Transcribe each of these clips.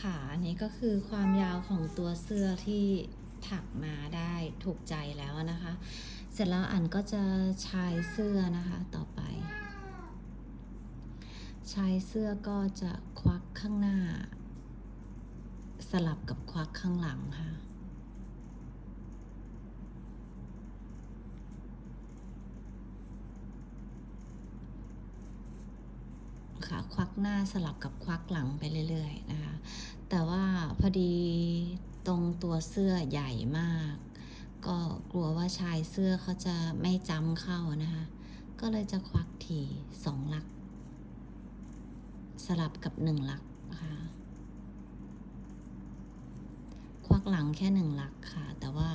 ค่ะอันนี้ก็คือความยาวของตัวเสื้อที่ถักมาได้ถูกใจแล้วนะคะ เสร็จแล้วอันก็จะชายเสื้อนะคะต่อไปชายเสื้อก็จะควักข้างหน้า สลับกับควักข้างหลังค่ะ ค่ะควักหน้าสลับกับควักหลังไปเรื่อยๆนะคะ แต่ว่าพอดีตรงตัวเสื้อใหญ่มาก ก็กลัวว่าชายเสื้อเขาจะไม่จำเข้านะคะ ก็เลยจะควักทีสองหลัก สลับกับหนึ่งหลักค่ะควักหลังแค่หนึ่งหลักค่ะ แต่ว่า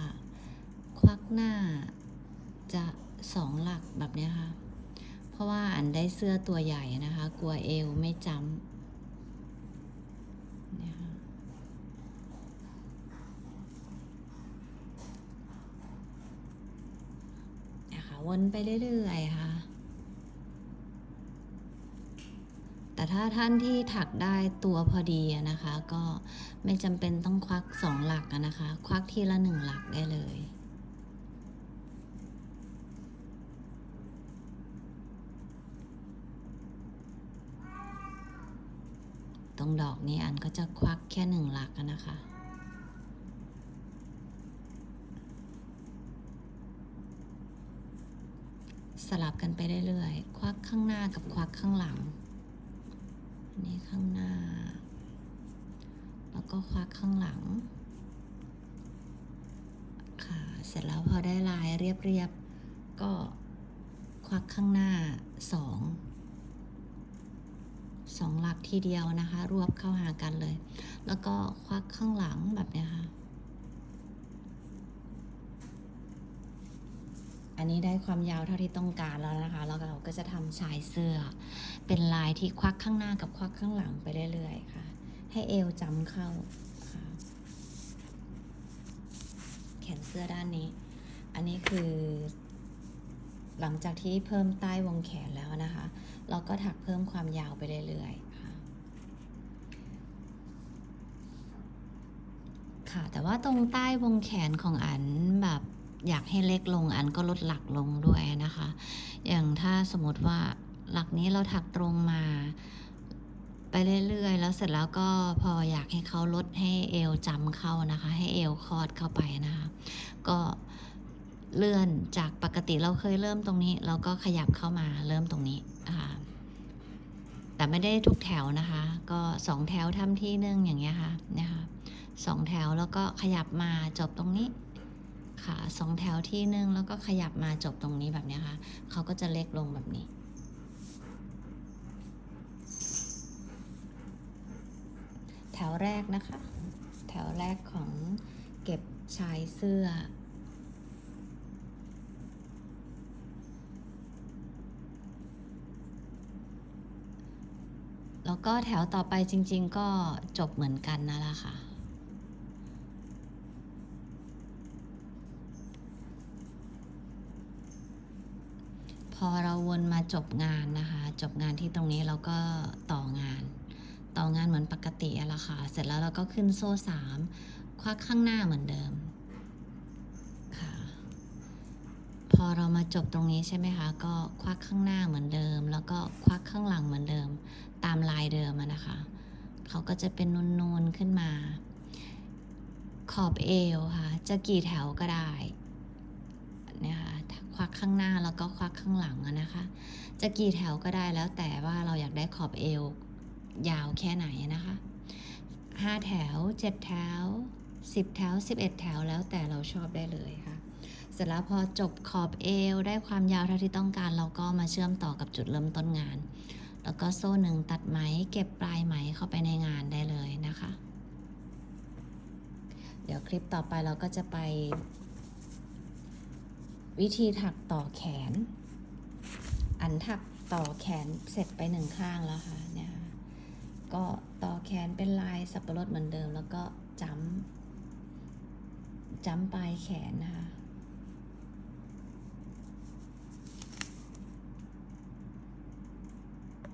ควักหน้าจะสองหลักแบบนี้ค่ะ เพราะว่าอันได้เสื้อตัวใหญ่นะคะ กลัวเอวไม่จำนี่ยค่ะนี่ยค่ะวนไปเรื่อยๆค่ะ แต่ถ้าท่านที่ถักได้ตัวพอดีนะคะ ก็ไม่จำเป็นต้องควักสองหลักนะคะ ควักทีละหนึ่งหลักได้เลย รงดอกนี้อันก็จะควักแค่หนึ่งหลักนะคะ สลับกันไปเรื่อยๆ ควักข้างหน้ากับควักข้างหลัง อันนี้ข้างหน้า แล้วก็ควักข้างหลัง ค่ะ เสร็จแล้วพอได้ลายเรียบๆ ก็ควักข้างหน้าสอง สองหลักทีเดียวนะคะ รวบเข้าหากันเลย แล้วก็ควักข้างหลังแบบนี้ค่ะ อันนี้ได้ความยาวเท่าที่ต้องการแล้วนะคะ แล้วเราก็จะทำชายเสื้อ เป็นลายที่ควักข้างหน้ากับควักข้างหลังไปเรื่อยๆค่ะ ให้เอวจำเข้าค่ะแขนเสื้อด้านนี้ อันนี้คือ หลังจากที่เพิ่มใต้วงแขนแล้วนะคะ เราก็ถักเพิ่มความยาวไปเรื่อยๆค่ะค่ะ แต่ว่าตรงใต้วงแขนของอันแบบอยากให้เล็กลงอันก็ลดหลักลงด้วยนะคะ อย่างถ้าสมมติว่าหลักนี้เราถักตรงมาไปเรื่อยๆ แล้วเสร็จแล้วก็พออยากให้เขาลดให้เอวจำเข้านะคะ ให้เอวคลอดเข้าไปนะคะ ก็ เลื่อนจากปกติเราเคยเริ่มตรงนี้ เราก็ขยับเข้ามาเริ่มตรงนี้นะคะแต่ไม่ได้ทุกแถวนะคะ ก็สองแถวทำที่หนึ่งอย่างเงี้ยค่ะนะคะสองแถวแล้วก็ขยับมาจบตรงนี้ค่ะสองแถวที่หนึ่งแล้วก็ขยับมาจบตรงนี้แบบนี้ค่ะเขาก็จะเล็กลงแบบนี้แถวแรกนะคะ แถวแรกของเก็บชายเสื้อ แล้วก็แถวต่อไปจริง ๆ ก็จบเหมือนกันนั่นแหละค่ะ พอเราวนมาจบงานนะคะ จบงานที่ตรงนี้เราก็ต่องาน ต่องานเหมือนปกติอะละค่ะ เสร็จแล้วเราก็ขึ้นโซ่สามควักข้างหน้าเหมือนเดิม ค่ะ พอเรามา จบตรงนี้ใช่ไหมคะ ก็ควักข้างหน้าเหมือนเดิม แล้วก็ควักข้างหลังเหมือนเดิม ตามลายเดิมนะคะ เขาก็จะเป็นนูนๆขึ้นมา ขอบเอวค่ะ จะกี่แถวก็ได้เนี่ยค่ะควักข้างหน้าแล้วก็ควักข้างหลังนะคะ จะกี่แถวก็ได้แล้วแต่ว่าเราอยากได้ขอบเอว ยาวแค่ไหนนะคะห้าแถวเจ็ดแถวสิบแถวสิบเอ็ดแถวแล้วแต่เราชอบได้เลยค่ะ เสร็จแล้วพอจบขอบเอวได้ความยาวเท่าที่ต้องการ เราก็มาเชื่อมต่อกับจุดเริ่มต้นงาน แล้วก็โซ่หนึ่งตัดไหมเก็บปลายไหมเข้าไปในงานได้เลยนะคะ เดี๋ยวคลิปต่อไปเราก็จะไป วิธีถักต่อแขน อันถักต่อแขนเสร็จไปหนึ่งข้างแล้วค่ะเนี่ยก็ต่อแขนเป็นลายสับปะรดเหมือนเดิม แล้วก็จ้ำจ้ำปลายแขนนะคะ